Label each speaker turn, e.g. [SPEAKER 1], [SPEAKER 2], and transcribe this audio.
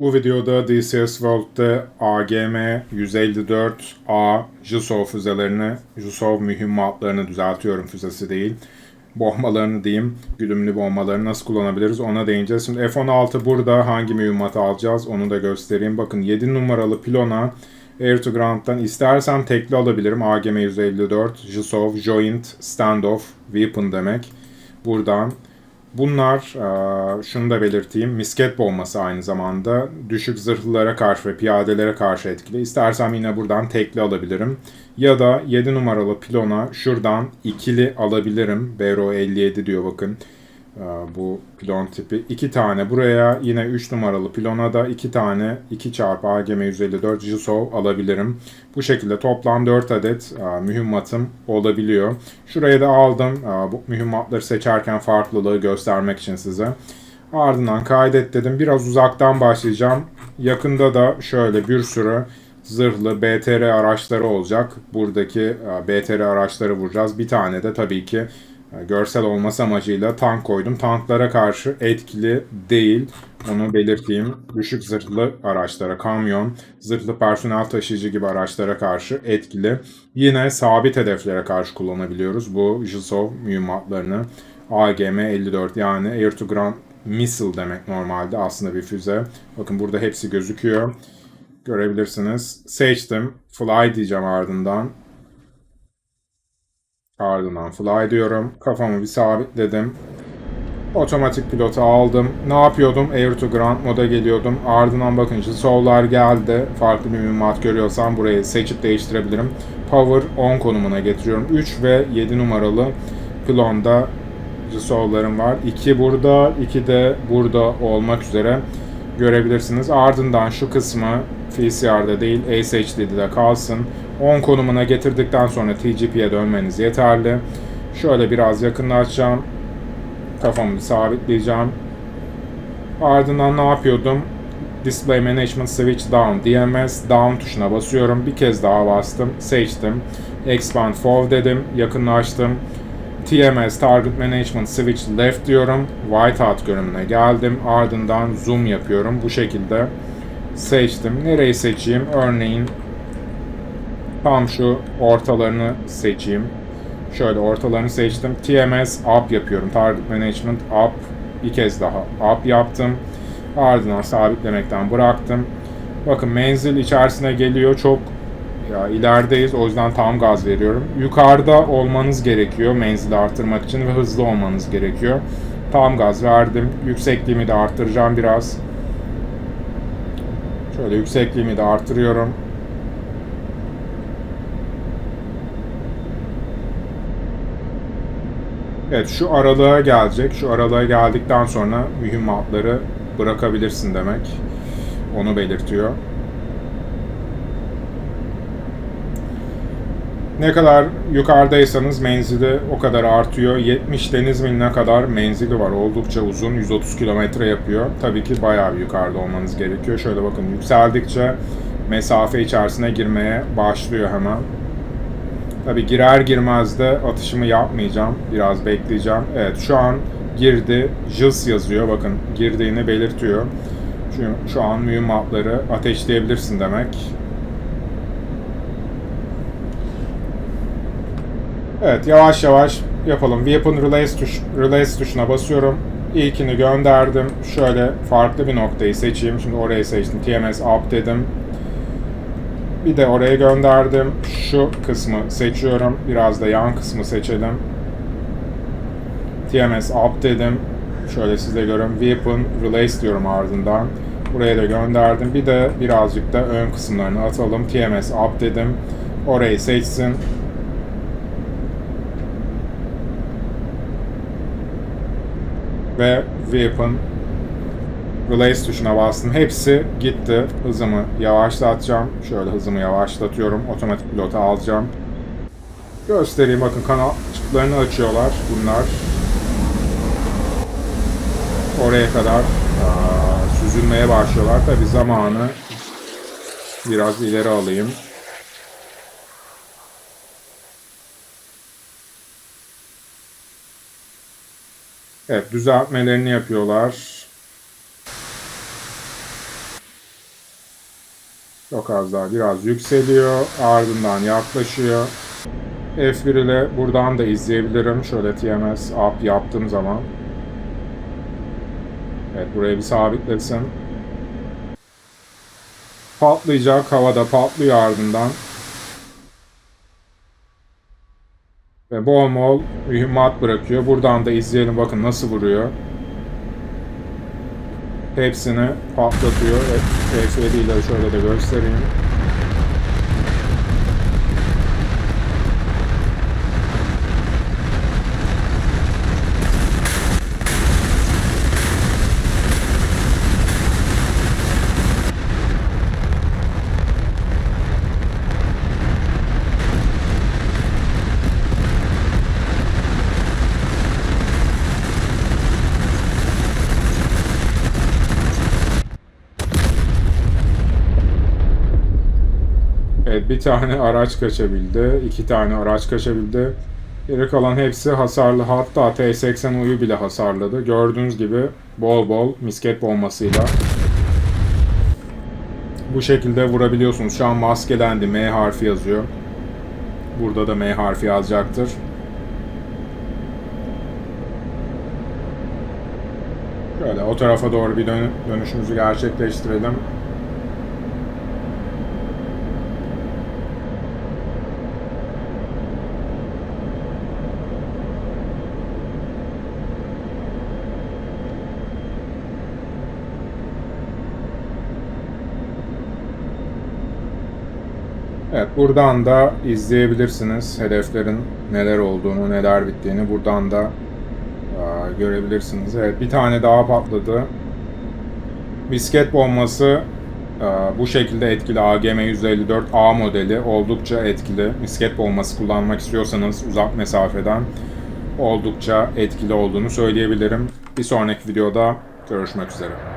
[SPEAKER 1] Bu videoda DCS World'de AGM-154A JUSOV füzelerini, JUSOV mühimmatlarını düzeltiyorum füzesi değil. Bombalarını diyeyim, güdümlü bombaları nasıl kullanabiliriz ona değineceğiz. Şimdi F-16 burada hangi mühimmatı alacağız onu da göstereyim. Bakın 7 numaralı pilona Air to Ground'dan istersem tekli alabilirim. AGM-154 JUSOV Joint Standoff Weapon demek. Buradan Bunlar, eee, şunu da belirteyim, misket bombası aynı zamanda düşük zırhlılara karşı ve piyadelere karşı etkili. İstersem yine buradan tekli alabilirim. Ya da 7 numaralı pilona şuradan ikili alabilirim. Bero 57 diyor bakın. Eee, Bu pilon tipi. iki tane buraya yine 3 numaralı pilona da iki tane 2 çarpı AGM 154 JUSOV alabilirim. Bu şekilde toplam 4 adet eee, mühimmatım olabiliyor. Şuraya da aldım. Eee, Bu mühimmatları seçerken farklılığı göstermek için size. Ardından kaydet dedim. Biraz uzaktan başlayacağım. Yakında da şöyle bir sürü zırhlı BTR araçları olacak. Buradaki e, BTR araçları vuracağız. Bir tane de tabii ki e, görsel olması amacıyla tank koydum. Tanklara karşı etkili değil. Onu belirteyim. Düşük zırhlı araçlara, kamyon, zırhlı personel taşıyıcı gibi araçlara karşı etkili. Yine sabit hedeflere karşı kullanabiliyoruz bu JSOV mühimmatlarını. AGM-54 yani Air to Ground Missile demek normalde aslında bir füze. Bakın burada hepsi gözüküyor. Görebilirsiniz. Seçtim. Fly diyeceğim ardından. Ardından fly diyorum. Kafamı bir sabitledim. Otomatik pilotu aldım. Ne yapıyordum? Air to ground moda geliyordum. Ardından bakın şu sollar geldi. Farklı bir mühimmat görüyorsam burayı seçip değiştirebilirim. Power 10 konumuna getiriyorum. 3 ve 7 numaralı pilonda sollarım var. 2 burada, 2 de burada olmak üzere görebilirsiniz. Ardından şu kısmı VCR'da değil SHD'de kalsın. 10 konumuna getirdikten sonra TGP'ye dönmeniz yeterli. Şöyle biraz yakınlaşacağım. Kafamı sabitleyeceğim. Ardından ne yapıyordum? Display Management Switch Down, DMS Down tuşuna basıyorum. Bir kez daha bastım, seçtim. Expand Forward dedim, yakınlaştım. TMS Target Management Switch Left diyorum. Whiteout görünümüne geldim. Ardından zoom yapıyorum. Bu şekilde seçtim. Nereyi seçeyim? Örneğin tam şu ortalarını seçeyim. Şöyle ortalarını seçtim. TMS Up yapıyorum. Target Management Up. Bir kez daha Up yaptım. Ardından sabitlemekten bıraktım. Bakın menzil içerisine geliyor. Çok ya ilerideyiz o yüzden tam gaz veriyorum. Yukarıda olmanız gerekiyor menzili arttırmak için ve hızlı olmanız gerekiyor. Tam gaz verdim. Yüksekliğimi de arttıracağım biraz. Şöyle yüksekliğimi de arttırıyorum. Evet şu aralığa gelecek. Şu aralığa geldikten sonra mühimmatları bırakabilirsin demek. Onu belirtiyor. Ne kadar yukarıdaysanız menzili o kadar artıyor. 70 deniz miline kadar menzili var. Oldukça uzun. 130 kilometre yapıyor. Tabii ki bayağı yukarıda olmanız gerekiyor. Şöyle bakın yükseldikçe mesafe içerisine girmeye başlıyor hemen. Tabii girer girmez de atışımı yapmayacağım. Biraz bekleyeceğim. Evet şu an girdi. JIS yazıyor. Bakın girdiğini belirtiyor. Şu, şu an mühimmatları ateşleyebilirsin demek. Evet yavaş yavaş yapalım. Weapon Release, tuş, release tuşuna basıyorum. İlkini gönderdim. Şöyle farklı bir noktayı seçeyim. Şimdi orayı seçtim. TMS Up dedim. Bir de oraya gönderdim. Şu kısmı seçiyorum. Biraz da yan kısmı seçelim. TMS Up dedim. Şöyle size görün. Weapon Release diyorum ardından. Buraya da gönderdim. Bir de birazcık da ön kısımlarını atalım. TMS Up dedim. Orayı seçsin. Ve Weapon Release tuşuna bastım. Hepsi gitti. Hızımı yavaşlatacağım. Şöyle hızımı yavaşlatıyorum. Otomatik pilota alacağım. Göstereyim bakın kanatlarını açıyorlar bunlar. Oraya kadar aa, süzülmeye başlıyorlar. Tabi zamanı biraz ileri alayım. Evet düzeltmelerini yapıyorlar. Çok az daha biraz yükseliyor. Ardından yaklaşıyor. F1 ile buradan da izleyebilirim. Şöyle TMS up yaptığım zaman. Evet burayı bir sabitlesin. Patlayacak havada patlıyor ardından. Ve bol mühimmat bırakıyor. Buradan da izleyelim bakın nasıl vuruyor. Hepsini patlatıyor. F7 ile şöyle de göstereyim. Evet bir tane araç kaçabildi. iki tane araç kaçabildi. Geri kalan hepsi hasarlı. Hatta T-80U'yu bile hasarladı. Gördüğünüz gibi bol bol misket bombasıyla bu şekilde vurabiliyorsunuz. Şu an maskelendi. M harfi yazıyor. Burada da M harfi yazacaktır. Şöyle o tarafa doğru bir dön- dönüşümüzü gerçekleştirelim. Evet, buradan da izleyebilirsiniz hedeflerin neler olduğunu, neler bittiğini buradan da aa, görebilirsiniz. Evet, bir tane daha patladı. Misket bombası aa, bu şekilde etkili AGM-154A modeli oldukça etkili. Misket bombası kullanmak istiyorsanız uzak mesafeden oldukça etkili olduğunu söyleyebilirim. Bir sonraki videoda görüşmek üzere.